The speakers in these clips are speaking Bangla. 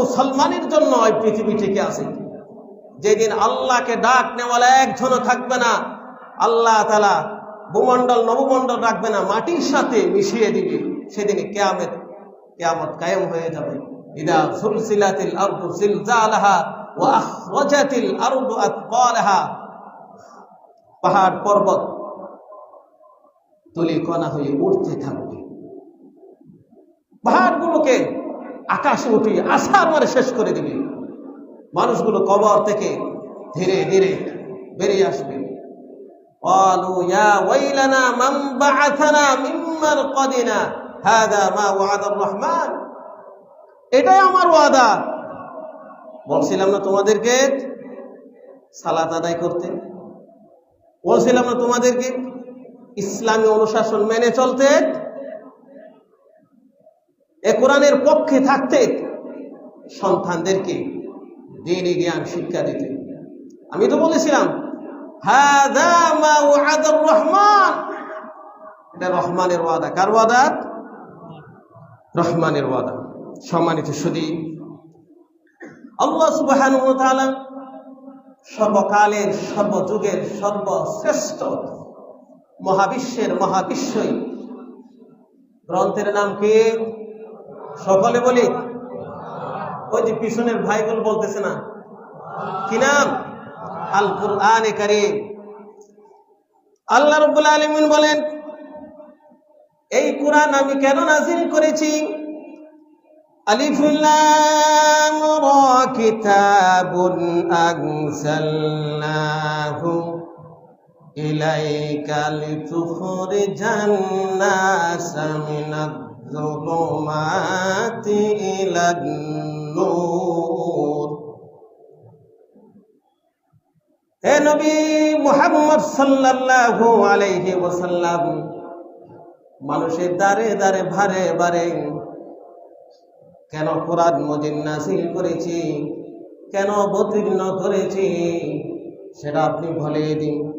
মুসলমানের জন্য ওই পৃথিবী টিকে আছে যেদিন আল্লাহকে ডাক নেওয়ালা একজনও থাকবে না, আল্লাহ তালা ভূমণ্ডল, নবমণ্ডল রাখবে না, মাটির সাথে মিশিয়ে দিবে। সেদিনে কেয়ামত কেয়ামত কায়েম হয়ে যাবে। ইদা সুলসিলাতিল আরদু জিলজালাহা ওয়া আখরাজাতিল আরদু আতকালাহা। পাহাড় পর্বত তুলি কণা হয়ে উঠতে থাকবে। পাহাড়গুলোকে আকাশে উঠিয়ে আসার মারে শেষ করে দিবে মানুষগুলো কবর থেকে ধীরে ধীরে বেরিয়ে আসবে قالوا يا ويلنا من بعثنا من مرقدنا هذا ما وعد الرحمن এটাই আমার ওয়াদা বলছিলাম না তোমাদেরকে সালাত আদায় করতে বলছিলাম না তোমাদেরকে ইসলামী অনুশাসন মেনে চলতে এ কোরআনের পক্ষে থাকতে সন্তানদেরকে দিনই জ্ঞান শিক্ষা দিতে। আমি তো বলেছিলাম রহমান। এটা রহমানের ওয়াদা। কার ওয়াদা? রহমানের ওয়াদা। সম্মানিত সুদী, আল্লাহ ওয়া সর্বকালের, সর্বযুগের, সর্বশ্রেষ্ঠ মহাবিশ্বের, মহাবিশ্বই গ্রন্থের নাম কি? সকলে বলি, ওই যে পিছনের ভাইগুলো বলতেছে না, কি নাম? আল কুরআন কারীম। আল্লাহ রাব্বুল আলামিন বলেন, এই কোরআন আমি কেন নাজিল করেছি? আলিফ লাম রা কিতাবুন আনজালনাহু ইলাইকা লিতুখরিজান নাসা হে নবী সাল্লাল্লাহু আলাইহি ওয়াসাল্লাম, মানুষের দারে দারে ভারে বারে কেন কোরআন মজিদ নাসিল করেছি? কেন অবতীর্ণ করেছি? সেটা আপনি বলে দিন।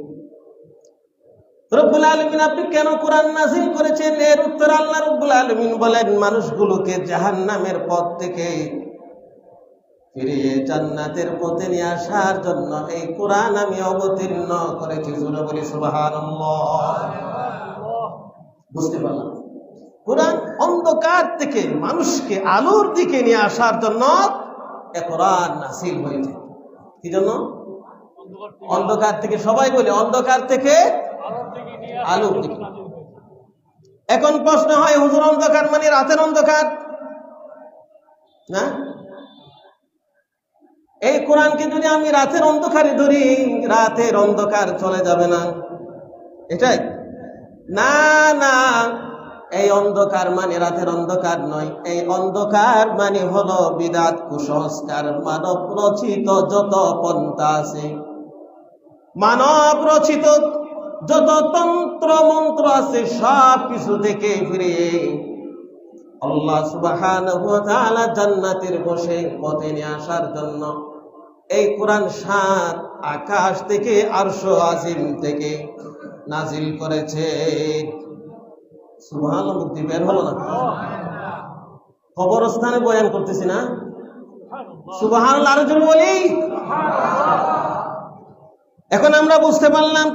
রব্বুল আলমিন, আপনি কেন কোরআন নাসিল করেছেন? এর উত্তর আল্লাহ রব্বুল আলমিন বলেন, মানুষগুলোকে জাহান্নামের পথ থেকে ফিরিয়ে জান্নাতের পথে নিয়ে আসার জন্য এই কোরআন আমি অবতীর্ণ করেছি। বুঝতে পারলাম? কোরআন অন্ধকার থেকে মানুষকে আলোর দিকে নিয়ে আসার জন্য এ কোরআন নাসিল হয়েছে। কি জন্য? অন্ধকার থেকে, সবাই বলে, অন্ধকার থেকে আলোর দিকে এখন প্রশ্ন হয়, হুজুর অন্ধকার মানে রাতের অন্ধকার? না? এই কোরআনকে যদি আমি রাতের অন্ধকারে ধরি, রাতের অন্ধকার চলে যাবে না। এটাই। না না, এই অন্ধকার মানে রাতের অন্ধকার নয়। এই অন্ধকার মানে হলো বিদাত কুসংস্কার। মানব রচিত যত পন্থা আছে, মানব রচিত যত তন্ত্র মন্ত্র আছে, সব কিছু থেকে ফিরে আল্লাহ সুবহানাহু ওয়া জান্নাতের বসে পথে নিয়ে আসার জন্য এই কোরআন সাত আকাশ থেকে আরশ আজিম থেকে নাজিল করেছে। সুবহানাল্লাহ মুক্তি বের হলো না? কবরস্থানে বয়ান করতেছি না? আরও বলি। এখন আমরা বুঝতে পারলাম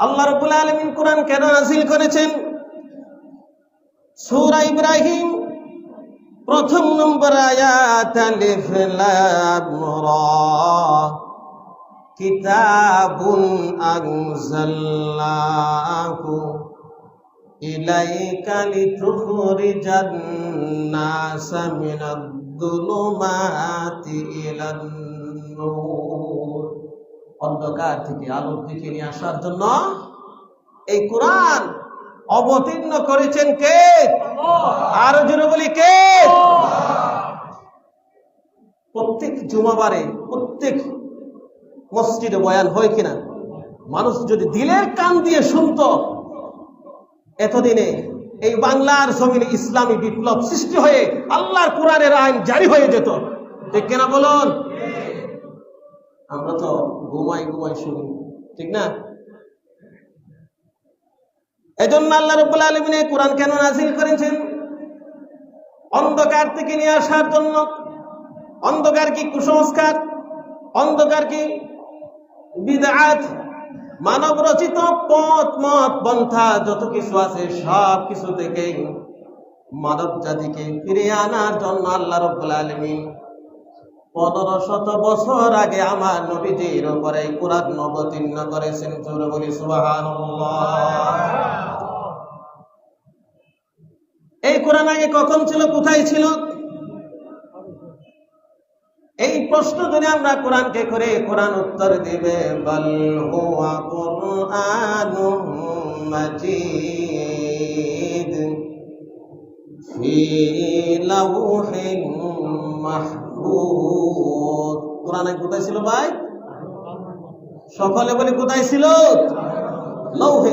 আল্লাহ রাব্বুল আলামিন কোরআন কেন নাজিল করেছেন? সূরা ইব্রাহিম প্রথম নম্বর আয়াত আলিফ লাম অন্ধকার থেকে আলোর দিকে নিয়ে আসার জন্য এই কোরআন অবতীর্ণ করেছেন কে? আরও জোরে বলি কে? প্রত্যেক জুমাবারে, প্রত্যেক মসজিদে বয়ান হয় কিনা? মানুষ যদি দিলের কান দিয়ে শুনত, এতদিনে এই বাংলার জমিনে ইসলামী বিপ্লব সৃষ্টি হয়ে আল্লাহর কোরআনের আইন জারি হয়ে যেত। ঠিক কিনা বলুন? আমরা তো ঘুমাই ঘুমাই শুনি। ঠিক না? এজন্য আল্লাহ রব্বুল আলমিন কোরআন কেন নাজিল করেছেন? অন্ধকার থেকে নিয়ে আসার জন্য। অন্ধকার কি কুসংস্কার? অন্ধকার কি বিদাত মানব রচিত পথ, মত, পন্থা, যত কিছু আছে সব কিছু থেকে মানব জাতিকে ফিরিয়ে আনার জন্য আল্লাহ রব্বুল আলমিন পনেরো শত বছর আগে আমার নবীজির উপরে কোরআন অবতীর্ণ করেছেন। জোরে বলি সুবাহান এই কোরআন আগে কখন ছিল, কোথায় ছিল? এই প্রশ্ন যদি আমরা কোরআনকে করে কোরআন উত্তর দিবে, বল হুয়া কোরআনে কোথায় ছিল ভাই? সকলে বলে কোথায় ছিল? লৌহে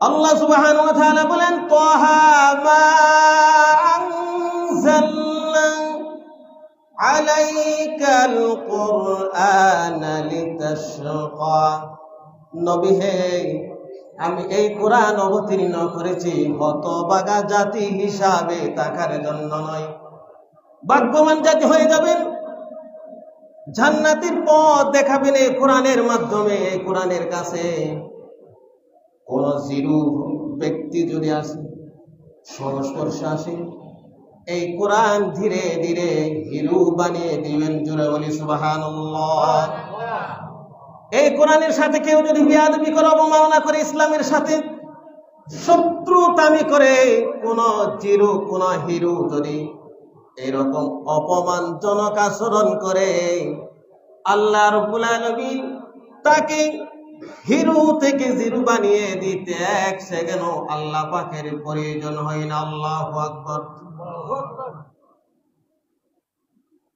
আল্লাহ সুবহানাহু ওয়া তাআলা বলেন, তাহা মা আনজালনা আলাইকাল কুরআনা লিতাশকা নবী আমি এই কোরআন অবতীর্ণ করেছি হতবাগা জাতি হিসাবে তাকার জন্য নয়। ভাগ্যবান জাতি হয়ে যাবেন। জান্নাতের পথ দেখাবেন এই কোরআনের মাধ্যমে, এই কোরআনের কাছে। কোন জিরু ব্যক্তি যদি আসে, সংস্পর্শে আসে, এই কোরআন ধীরে ধীরে হিরু বানিয়ে দিবেন জোরে বলি সুবাহান এই কোরআনের সাথে কেউ যদি বিয়াদবি করে, অবমাননা করে, ইসলামের সাথে শত্রুতামি করে, কোন জিরু, কোন হিরু যদি এরকম অপমানজনক আচরণ করে, আল্লাহ রব্বুল আলামিন তাকে হিরু থেকে জিরু বানিয়ে দিতে এক সেকেন্ড আল্লাহ পাকের প্রয়োজন হয় না। আল্লাহ আকবর।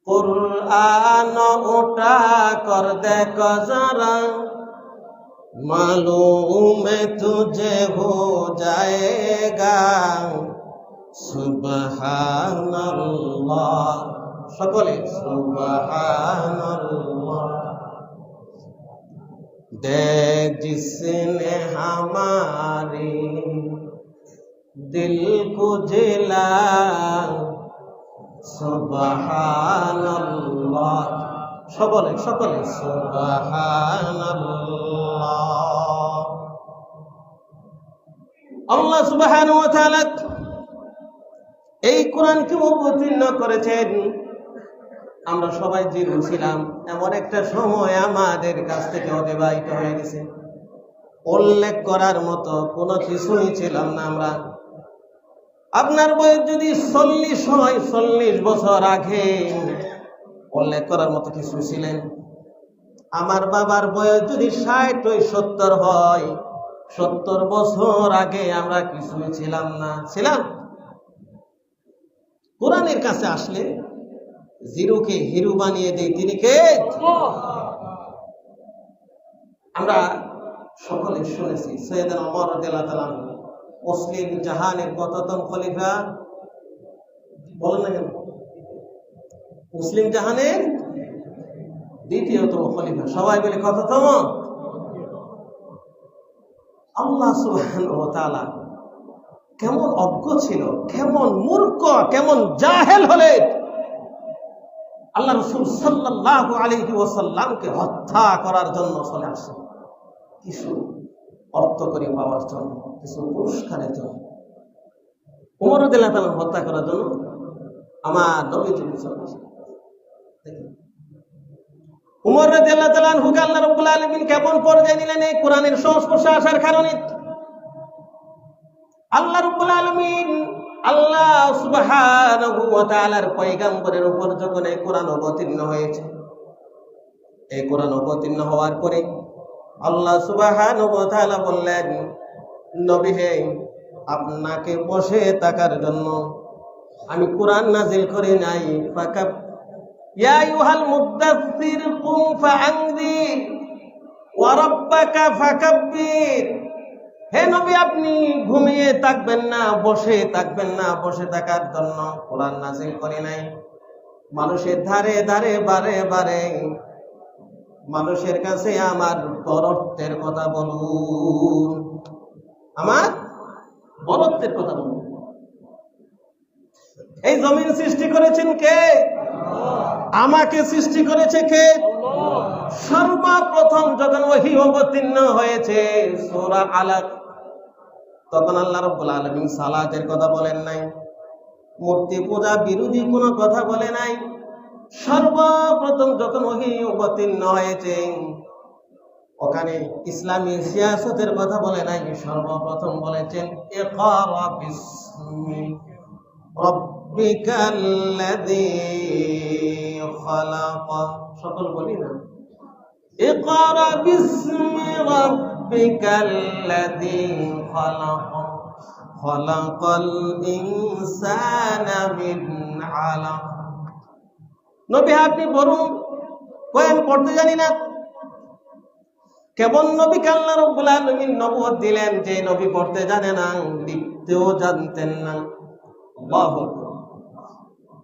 कुरान उठा कर देखो जरा मालूम तुझे हो जाएगा सुबहान अल्लाह সকলে सुबहान अल्लाह देख जिसने हमारी दिल को जिला সকলে সকলে। আল্লাহ এই কোরআনকে অবতীর্ণ করেছেন। আমরা সবাই জিরু ছিলাম। এমন একটা সময় আমাদের কাছ থেকে অতিবাহিত হয়ে গেছে। উল্লেখ করার মতো কোনো কিছুই ছিলাম না আমরা। আপনার বয়স যদি চল্লিশ হয়, চল্লিশ বছর আগে, উল্লেখ করার মতো কিছু ছিলেন। আমার বাবার বয়স যদি ষাট ওই সত্তর হয়, সত্তর বছর আগে আমরা কিছুই ছিলাম না। ছিলাম? কোরআনের কাছে আসলে জিরুকে হিরু বানিয়ে দেয়, তিনি কে? আমরা সকলে শুনেছি সৈয়দ অমর রাদিয়াল্লাহু মুসলিম জাহানের কততম খলিফা বলেন না কেন? মুসলিম জাহানের দ্বিতীয়তম খলিফা। সবাই বলে কততম? আল্লাহ সুবহানাহু ওয়া তাআলা কেমন অজ্ঞ ছিল, কেমন মূর্খ, কেমন জাহেল হলে আল্লাহ রসুল সাল্লাল্লাহু আলাইহি ওয়াসাল্লামকে হত্যা করার জন্য চলে আসেন কিছু অর্থ করে পাওয়ার জন্য কিছু পুরস্কারের জন্য উমর দিল্লাহ হত্যা করার জন্য আমার নবী দেখেন। উমর রাদিয়াল্লাহু তাআলা আনহুকে আল্লাহ রাব্বুল আলামিন কেমন পর্যায়ে নিলেন এই কোরআনের সংস্পর্শে আসার কারণে আল্লাহ রাব্বুল আলামিন আল্লাহ সুবহানাহু ওয়া তাআলার পয়গম্বরের উপর যখন এই কোরআন অবতীর্ণ হয়েছে, এই কোরআন অবতীর্ণ হওয়ার পরে আল্লাহ তাআলা বললেন, নবী হে, আপনাকে বসে থাকার জন্য আমি কোরআন নাজিল করি নাই। হে নবী, আপনি ঘুমিয়ে থাকবেন না, বসে থাকবেন না, বসে থাকার জন্য কোরআন নাজিল করি নাই। মানুষের ধারে ধারে, বারে বারে মানুষের কাছে আমার বরত্বের কথা বলুন। আমার বরত্বের কথা বলুন। এই জমিন সৃষ্টি করেছেন কে? আমাকে সৃষ্টি করেছে কে? সর্বপ্রথম যখন ওহি অবতীর্ণ হয়েছে, সূরা আলাক, তখন আল্লাহ রাব্বুল আলামিন সালাতের কথা বলেন নাই। মূর্তি পূজা বিরোধী কোনো কথা বলে নাই। সর্বপ্রথম যখন ওহি অবতীর্ণ হয়েছে ওখানে ইসলামী সিয়াসতের কথা বলে নাই, সর্বপ্রথম বলেছেন সকল বলি না। নবী আপনি বলুন আমি পড়তে জানি না। কেবল নবী আল্লাহ রব্বুল আলামিন নবুয়ত দিলেন, যে নবী পড়তে জানে না, লিখতেও জানতেন না।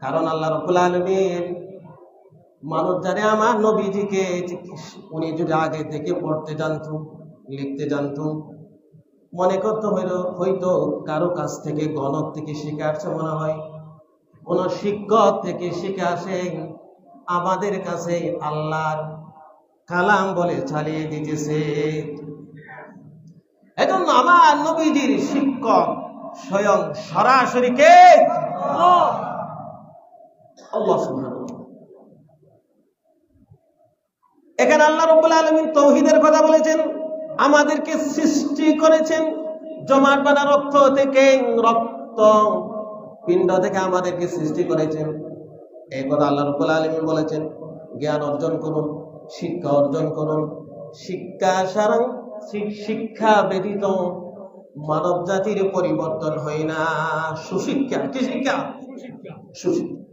কারণ আল্লাহ রব্বুল আলামিন মানুষ জানে, আমার নবীজিকে উনি যদি আগে থেকে পড়তে জানতো, লিখতে জানতো, মনে করতে হইল, হয়তো কারও কাছ থেকে গণক থেকে শিখে আসছে মনে হয়। কোন শিক্ষক থেকে শিখে আসেন আমাদের কাছে আল্লাহর কালাম বলে চালিয়ে দিতেছে। এজন্য আমার নবীজির শিক্ষক স্বয়ং সরাসরি কে? এখানে আল্লাহ রব্বুল আলমিন তৌহিদের কথা বলেছেন, আমাদেরকে সৃষ্টি করেছেন জমাট বানা রক্ত থেকে, রক্ত পিণ্ড থেকে আমাদেরকে সৃষ্টি করেছেন। এই কথা আল্লাহ রব্বুল আলমিন বলেছেন, জ্ঞান অর্জন করুন। শিক্ষা অর্জন করুন। শিক্ষা সারাং শিক্ষা ব্যতীত মানব জাতির পরিবর্তন হয় না। সুশিক্ষা কি শিক্ষা? সুশিক্ষা।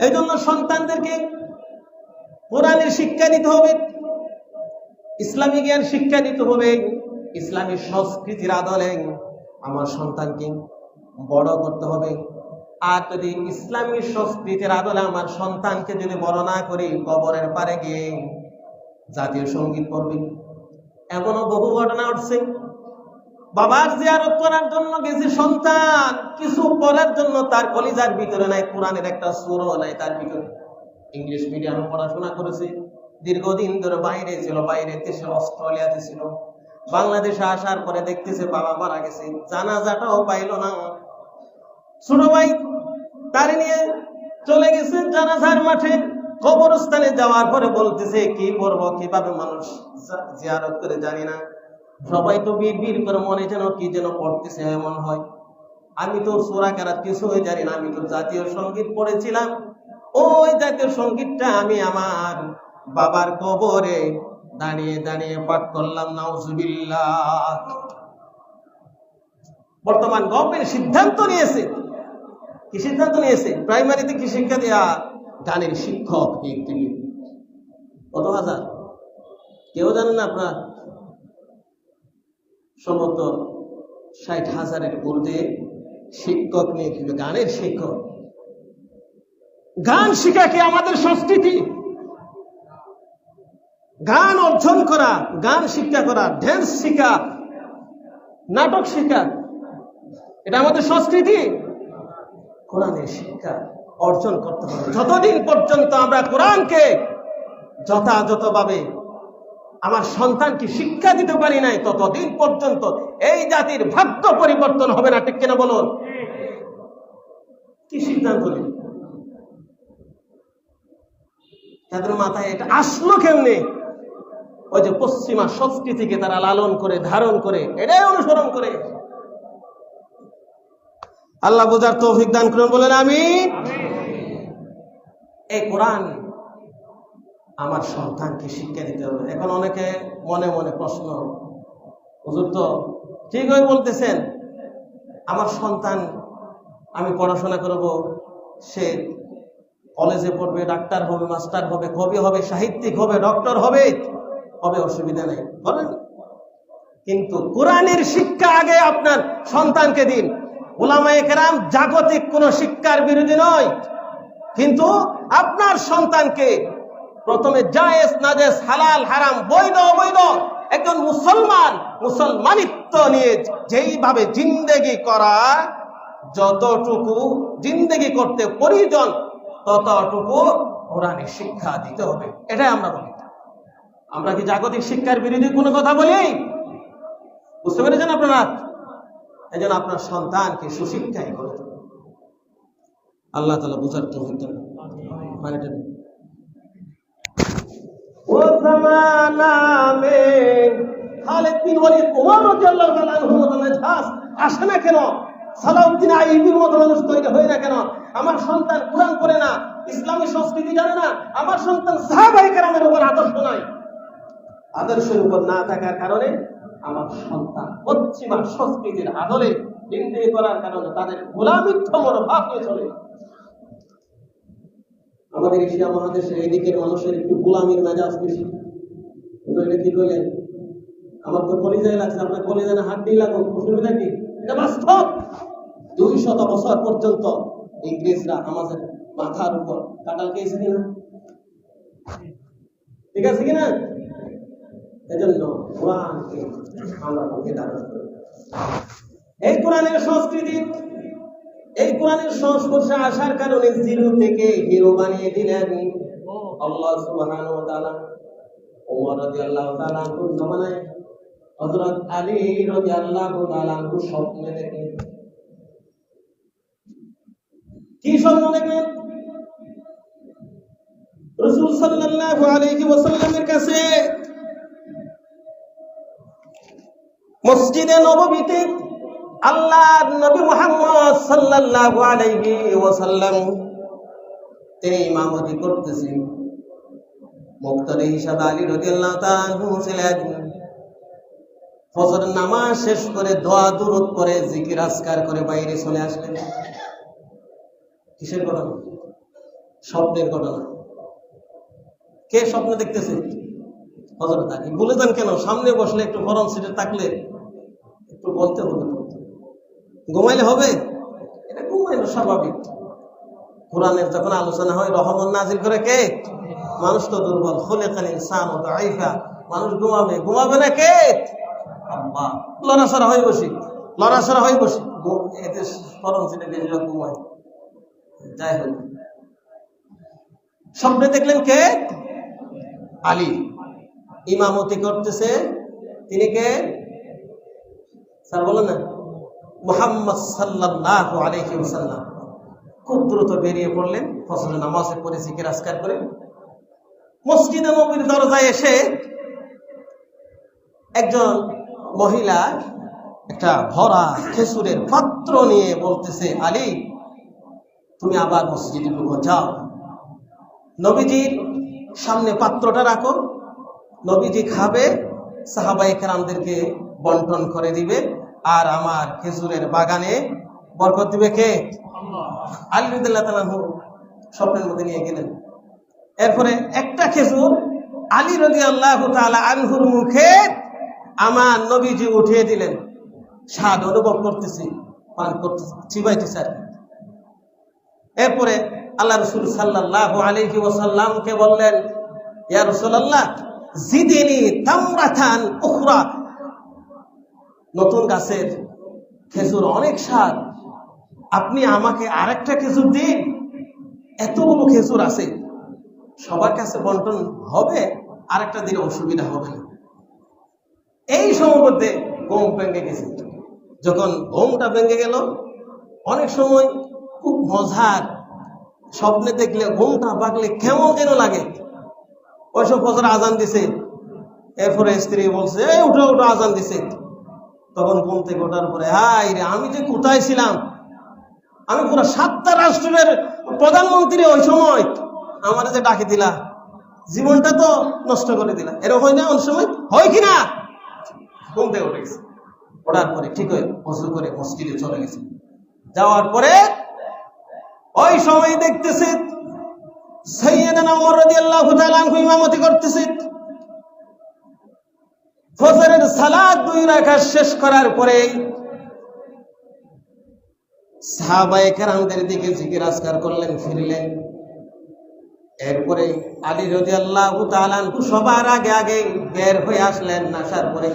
এই জন্য সন্তানদেরকে কোরআনের শিক্ষা নিতে হবে ইসলামী জ্ঞান শিক্ষা নিতে হবে ইসলামী সংস্কৃতির আদলে আমার সন্তানকে বড় করতে হবে। আর যদি ইসলামী সংস্কৃতির আদলে আমার সন্তানকে যদি বড় না করি, কবরের পারে গিয়ে জাতীয় সংগীত পড়বে। এমনও বহু ঘটনা উঠছে বাবার জিয়ারত করার জন্য গেছে সন্তান, কিছু পড়ার জন্য তার কলিজার ভিতরে নাই, কোরআনের একটা সুরও নাই তার ভিতরে। ইংলিশ মিডিয়ামে পড়াশোনা করেছে। দীর্ঘদিন ধরে বাইরে ছিল, বাইরে দেশে, অস্ট্রেলিয়াতে ছিল। বাংলাদেশে আসার পরে দেখতেছে বাবা মারা গেছে। জানাজাটাও পাইলো না। ছোট ভাই তারে নিয়ে চলে গেছে জানাজার মাঠে, কবরস্থানে যাওয়ার পরে বলতেছে, কি করব, কীভাবে মানুষ জিয়ারত করে জানি না। সবাই তো বীর বীর করে মনে যেন কি যেন পড়তেছে এমন হয়। আমি তো সোরা কেরাত কিছুই জানি না, আমি তো জাতীয় সংগীত পড়েছিলাম। ওই জাতীয় সঙ্গীতটা আমি আমার বাবার কবরে দাঁড়িয়ে দাঁড়িয়ে পাঠ করলাম, নাউজুবিল্লাহ। বর্তমান গভর্নমেন্ট সিদ্ধান্ত নিয়েছে। কি সিদ্ধান্ত নিয়েছে? প্রাইমারিতে কি শিক্ষা দেয়া? গানের শিক্ষক কত হাজার? কেউ জানেন না আপনার? সম্ভবত ষাট হাজারের ঊর্ধ্বে শিক্ষক নিয়ে দিবে গানের শিক্ষক। গান শিখা কি আমাদের সংস্কৃতি? গান অর্জন করা, গান শিক্ষা করা ড্যান্স শিখা, নাটক শিখা, এটা আমাদের সংস্কৃতি। কোরআনের শিক্ষা অর্জন করতে হবে। যতদিন পর্যন্ত আমরা কোরআনকে যথাযথভাবে আমার সন্তানকে শিক্ষা দিতে পারি নাই ততদিন পর্যন্ত এই জাতির ভাগ্য পরিবর্তন হবে না ঠিক কিনা বলুন? কি সিদ্ধান্ত নিন তাদের মাথায় এটা আসলো কেমনে? ওই যে পশ্চিমা সংস্কৃতিকে তারা লালন করে ধারণ করে এটাই অনুসরণ করে। আল্লাহ বোঝার তৌফিক দান করুন, বলেন আমি এই কোরআন আমার সন্তানকে শিক্ষা দিতে হবে। এখন অনেকে মনে মনে প্রশ্ন, হুজুর তো ঠিকই বলতেছেন, আমার সন্তান আমি পড়াশোনা করব, সে কলেজে পড়বে, ডাক্তার হবে, মাস্টার হবে, কবি হবে, সাহিত্যিক হবে, ডক্টর হবে হবে, অসুবিধা নেই। বলেন। কিন্তু কোরআনের শিক্ষা আগে আপনার সন্তানকে দিন। ওলামায়ে জাগতিক কোন শিক্ষার বিরোধী নয়। কিন্তু আপনার সন্তানকে প্রথমে জায়েজ, নাজেজ, হালাল, হারাম, বৈধ, অবৈধ একজন মুসলমান, মুসলমানিত্ব নিয়ে যেইভাবে জিন্দেগি করা, যতটুকু জিন্দেগি করতে প্রয়োজন, ততটুকু কোরআনের শিক্ষা দিতে হবে। এটাই আমরা বলি। আমরা কি জাগতিক শিক্ষার বিরোধী কোনো কথা বলি? বুঝতে পেরেছেন আপনারা? এই জন্য আপনার সন্তানকে সুশিক্ষায় করে তুলুন। আল্লাহ তালা বুঝার তো মেজাজ আসে না কেন? সালাউদ্দিন আইবির মতো মানুষ হয় না কেন? আমার সন্তান কোরআন পড়ে না, ইসলামী সংস্কৃতি জানে না, আমার সন্তান সাহাবায়ে কেরামের উপর আদর্শ নাই। আদর্শের উপর না থাকার কারণে আমার সন্তান। পশ্চিমা সংস্কৃতির আদলে নিন্দে করার কারণে তাদের গোলামিত্ব মনোভাব নিয়ে চলে। আমাদের এশিয়া মহাদেশের এই দিকের মানুষের একটু গোলামির মেজাজ বেশি। কি করলেন? আমার তো কলিজায় লাগছে, আপনার কলিজায় না হাড্ডি লাগুক, অসুবিধা কি? বাস্তব। দুই শত বছর পর্যন্ত ইংরেজরা আমাদের মাথার উপর কাটাল খেয়েছে কিনা? ঠিক আছে কিনা? এজন্য কোরআনকে আমরা এই কোরআনের সংস্কৃতি, এই কোরআনের সংস্পর্শে আসার কারণে জিরো থেকে হিরো বানিয়ে দিলেন আল্লাহ সুবহানাহু ওয়া তাআলা। ওমর রাদিয়াল্লাহু তাআলা হযরত আলী রাদিয়াল্লাহু তাআলা স্বপ্নে কি স্বপ্ন দেখলেন? রাসূল সাল্লাল্লাহু আলাইহি ওয়াসাল্লামের কাছে মসজিদে নববীতে আল্লাহ নবী মুহাম্মদ সাল্লাল্লাহু আলাইহি ওয়াসাল্লাম তিনি ইমামতি করতেছেন। মুক্তাদি হিসাবে আলী রাদিয়াল্লাহু তাআলা ছিলেন ফজর নামাজ শেষ করে দোয়া দুরুদ করে জিকির আজকার করে বাইরে চলে আসলেন। কিসের ঘটনা? স্বপ্নের ঘটনা। কে স্বপ্ন দেখতেছে? হজরত আলী বলে দেন কেন? সামনে বসলে একটু গরম সিটে থাকলে বলতে হবে ঘুমাইলে হবে? এটা ঘুমাইলো স্বাভাবিক। কোরআনের যখন আলোচনা হয় রহমান নাজির করে কে? মানুষ তো দুর্বল। খোলে খালি ও মানুষ ঘুমাবে। ঘুমাবে না কে? লড়াছড়া হয়ে বসি। লড়াছড়া হয়ে বসি। এতে গরম সিটে বেশিরভাগ ঘুমায়। যাই হোক। স্বপ্নে দেখলেন কে? আলী। ইমামতি করতেছে। তিনি কে? স্যার বলেন না? মুহাম্মদ আলাইহি ওয়াসাল্লাম। খুব দ্রুত বেরিয়ে পড়লেন ফসল নামাজে পড়ে জিকির আজকার করে। মসজিদে নবীর দরজায় এসে একজন মহিলা একটা ভরা খেসুরের পাত্র নিয়ে বলতেছে, আলী, তুমি আবার মসজিদে ঢুকো, যাও। নবীজির সামনে পাত্রটা রাখো। নবীজি খাবে সাহাবাই কেরামদেরকে বন্টন করে দিবে। আর আমার খেজুরের বাগানে বরকত দিবে কে? আলিদুল্লাহ তালাহু স্বপ্নের মধ্যে নিয়ে গেলেন। এরপরে একটা খেজুর আলী রদি আল্লাহ তালা আনহুর মুখে আমার নবীজি উঠিয়ে দিলেন। স্বাদ অনুভব করতেছি পান করতেছি চিবাইতেছি আর এরপরে আল্লাহ রসুল সাল্লাহ আলহি ওসাল্লামকে বললেন ইয়া রসুল্লাহ জিদিনি তামরাথান উখরা। নতুন গাছের খেজুর, অনেক স্বাদ আপনি আমাকে আরেকটা খেজুর দিন। এতগুলো খেজুর আছে। সবার কাছে বন্টন হবে, আরেকটা দিলে অসুবিধা হবে না। এই মধ্যে ঘুম ভেঙে গেছে। যখন ঘুমটা ভেঙে গেল, অনেক সময় খুব মজার স্বপ্নে দেখলে ঘুমটা পাকলে কেমন যেন লাগে। ওইসব ফজর আজান দিছে। এরপরে স্ত্রী বলছে, এই, উঠো উঠো, আজান দিছে। তখন ঘুম থেকে ওঠার পরে হাই রে, আমি যে কোথায় ছিলাম? আমি পুরো সাতটা রাষ্ট্রের প্রধানমন্ত্রী ওই সময় আমার যে ডাকে দিলা, জীবনটা তো নষ্ট করে দিলা। এরকম হয় না ওই সময়? হয় কিনা ঘুম থেকে উঠে গেছে। ওঠার পরে ঠিক হয়ে বসু করে মসজিদে চলে গেছে। যাওয়ার পরে ওই সময় দেখতেছে সৈয়দনা ওমর রাদিয়াল্লাহু তাআলা ইমামতি করতেছে। ফজরের সালাদ দুই রাখা শেষ করার পরে সাহাবায়ে কেরামদের দিকে জিকির আজকার করলেন, ফিরলেন। এরপরে আলী রাদিয়াল্লাহু তাআলা আনহু সবার আগে আগে বের হয়ে আসলেন, আসার পরে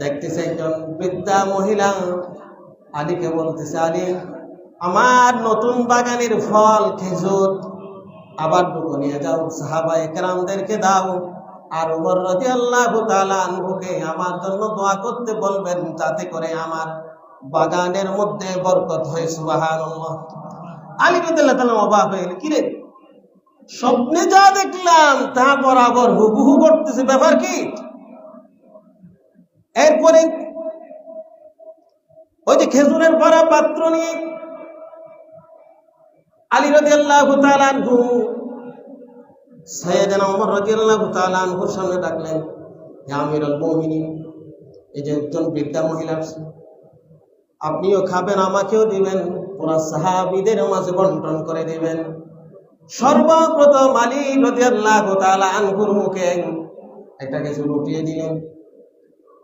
দেখতেছে একজন বৃদ্ধা মহিলা আলীকে বলতেছে, আলী, আমার নতুন বাগানের ফল, খেজুর, আবার দুটো নিয়ে যাও সাহাবা একরামদেরকে দাও। আর উমর রাজি আল্লাহ আনহুকে আমার জন্য দোয়া করতে বলবেন যাতে করে আমার বাগানের মধ্যে বরকত হয় সুবাহান আলী রদুল্লাহ তালাম অবাক হয়ে কিরে, স্বপ্নে যা দেখলাম তা বরাবর হুবহু করতেছে, ব্যাপার কি? এরপরে ওই যে খেজুরের ভরা পাত্র নিয়ে আলী রাজি আল্লাহ সৈয়দনা ওমর রাদিয়াল্লাহু তাআলা আনহুর সামনে ডাকলেন হে আমিরুল মুমিনিন, এই যে একজন বৃদ্ধা মহিলা আপনিও খাবেন, আমাকেও দিবেন। পুরা সাহাবীদের মাঝে বন্টন করে দিবেন। সর্বপ্রথম আলী রাদিয়াল্লাহু তাআলা আনহুর মুখে একটা কিছু উঠিয়ে দিলেন।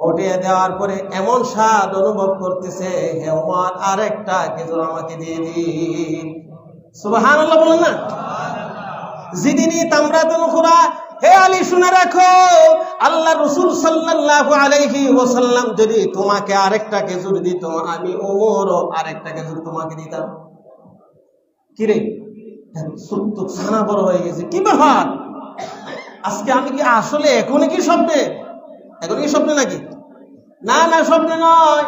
উঠিয়ে দেওয়ার পরে এমন স্বাদ অনুভব করতেছে, হে ওমর আরেকটা কিছু আমাকে দিয়ে দিন। সুবহানাল্লাহ বলেন না? জিদিনি তামরাতুল খুরা হে আলী শুনে রাখো, আল্লাহ রসুল সাল্লাল্লাহু আলাইহি ওয়াসাল্লাম যদি তোমাকে আরেকটা খেজুর দিত, আমি ওমরও আরেকটা খেজুর তোমাকে দিতাম। কি রে সত্য ছানা বড় হয়ে গেছে। কি ব্যাপার? আজকে আমি কি আসলে এখনই কি স্বপ্নে? এখন কি স্বপ্নে নাকি? না না, স্বপ্নে নয়।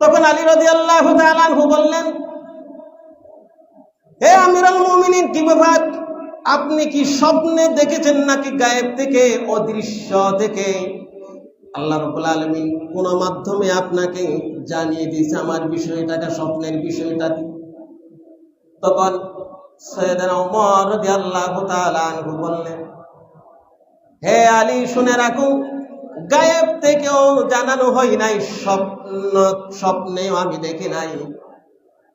তখন আলী রাদিয়াল্লাহু তাআলা বললেন হে আমিরাল মুমিনিন, কি ব্যাপার আপনি কি স্বপ্নে দেখেছেন নাকি গায়েব থেকে, অদৃশ্য থেকে? আল্লাহ রবুল আলমিন কোন মাধ্যমে আপনাকে জানিয়ে দিয়েছে আমার বিষয়টাকে, স্বপ্নের বিষয়টা? তখন আনহু বললেন, হে আলী, শুনে রাখুন গায়েব থেকেও জানানো হয় নাই, স্বপ্ন, স্বপ্নেও আমি দেখি নাই।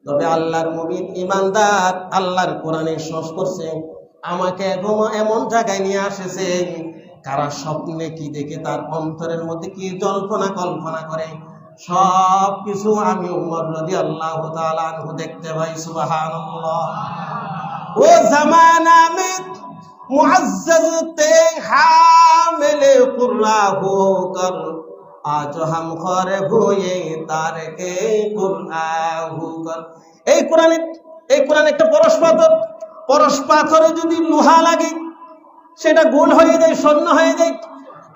তবে আল্লাহর মুমিন ইমানদার আল্লাহর কোরআনে সস করছে, আমাকে এমন জায়গায় নিয়ে আসেছে, কারা স্বপ্নে কি দেখে, তার অন্তরের মধ্যে কি জল্পনা কল্পনা করে সব কিছু আমি উমর রদি আল্লাহ তালু দেখতে পাই সুবাহান ও জামানা মে মুআজ্জাজ তে হামিলে হোকর আজ হাম খরে ভুয়ে কুরআহুকর এই কোরআনে এই কোরআন একটা পরশ পাথর পরশ পাথরে যদি লোহা লাগে, সেটা গোল হয়ে যায় স্বর্ণ হয়ে যায়।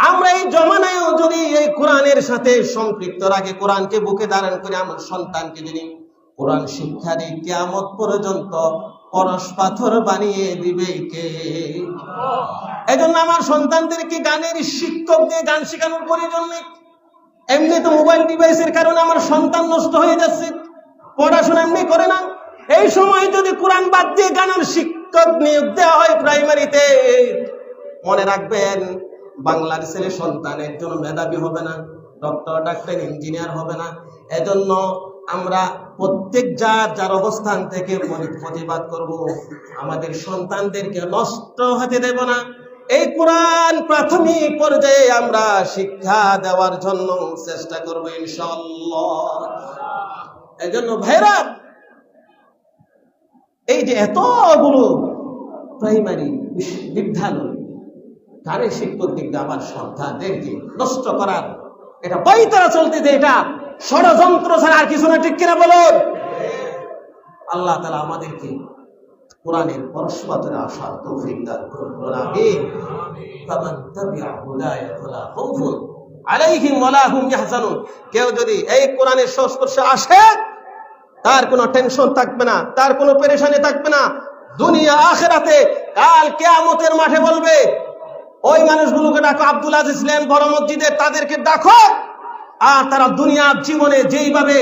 আমরা এই জমানায়ও যদি এই কোরআনের সাথে সম্পৃক্ত রাখি, কোরআনকে বুকে ধারণ করে আমার সন্তানকে যদি কোরআন শিক্ষা দিই কেমত পর্যন্ত পরশ পাথর বানিয়ে দিবে কে? এই জন্য আমার সন্তানদেরকে গানের শিক্ষক দিয়ে গান শেখানোর প্রয়োজন নেই। এমনি তো মোবাইল ডিভাইসের কারণে আমার সন্তান নষ্ট হয়ে যাচ্ছে। পড়াশোনা এমনি করে না। এই সময় যদি কোরআন বাদ দিয়ে গানের শিক্ষক নিয়োগ দেওয়া হয় প্রাইমারিতে মনে রাখবেন, বাংলার ছেলে সন্তান একজন মেধাবী হবে না ডক্টর ডাক্তার ইঞ্জিনিয়ার হবে না। এজন্য আমরা প্রত্যেক যার যার অবস্থান থেকে প্রতিবাদ করব। আমাদের সন্তানদেরকে নষ্ট হতে দেব না। এই কোরআন প্রাথমিক পর্যায়ে আমরা শিক্ষা দেওয়ার জন্য চেষ্টা করব ইনশাল্লাহ এই জন্য ভাইরা, এই যে এতগুলো প্রাইমারি বিদ্যালয় কারে শিক্ষক দিক দিয়ে আমার সন্তানদেরকে নষ্ট করার। এটা বই তারা চলতেছে এটা। ষড়যন্ত্র ছাড়া আর কিছু না, ঠিক কিনা বলুন? আল্লাহ তালা আমাদেরকে কোরআনের পরস্পরের আশার তৌফিক দান করুন আমিন। ফামান আলাইহিম ওয়ালা হুম ইয়াহজানুন। কেউ যদি এই কোরআনের সংস্পর্শে আসে, তার কোনো টেনশন থাকবে না, তার কোনো পেরেশানি থাকবে না। দুনিয়া আখেরাতে, কাল কিয়ামতের মাঠে বলবে, ওই মানুষগুলোকে ডাকো, আব্দুল আজিজ লেন বড় মসজিদে, তাদেরকে ডাকো। আর তারা দুনিয়ার জীবনে যেইভাবে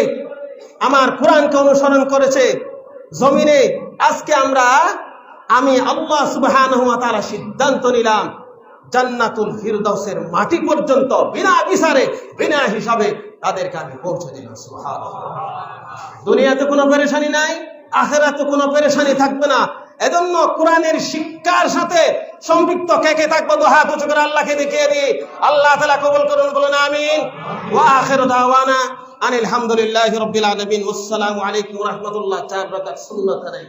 আমার কোরআনকে অনুসরণ করেছে, জমিনে আজকে আমরা, আমি আল্লাহ সুবহান সিদ্ধান্ত নিলাম, জান্নাতুল ফিরদৌসের মাটি পর্যন্ত বিনা বিচারে, বিনা হিসাবে তাদেরকে আমি পৌঁছে দিলাম সুবহান দুনিয়াতে কোনো পেরেশানি নাই, আখেরাতে কোনো পেরেশানি থাকবে না। এজন্য কোরআনের শিক্ষার সাথে সম্পৃক্ত কে কে থাকব হাত উঁচু করে আল্লাহকে দেখিয়ে দিই আল্লাহ তালা কবল করুন, বলুন আমিন। ওয়া আখির দাওয়ানা আনিল হামদুলিল্লাহি রাব্বিল আলামিন। আসসালামু আলাইকুম রাহমাতুল্লাহ। চার সুন্নাত আদায়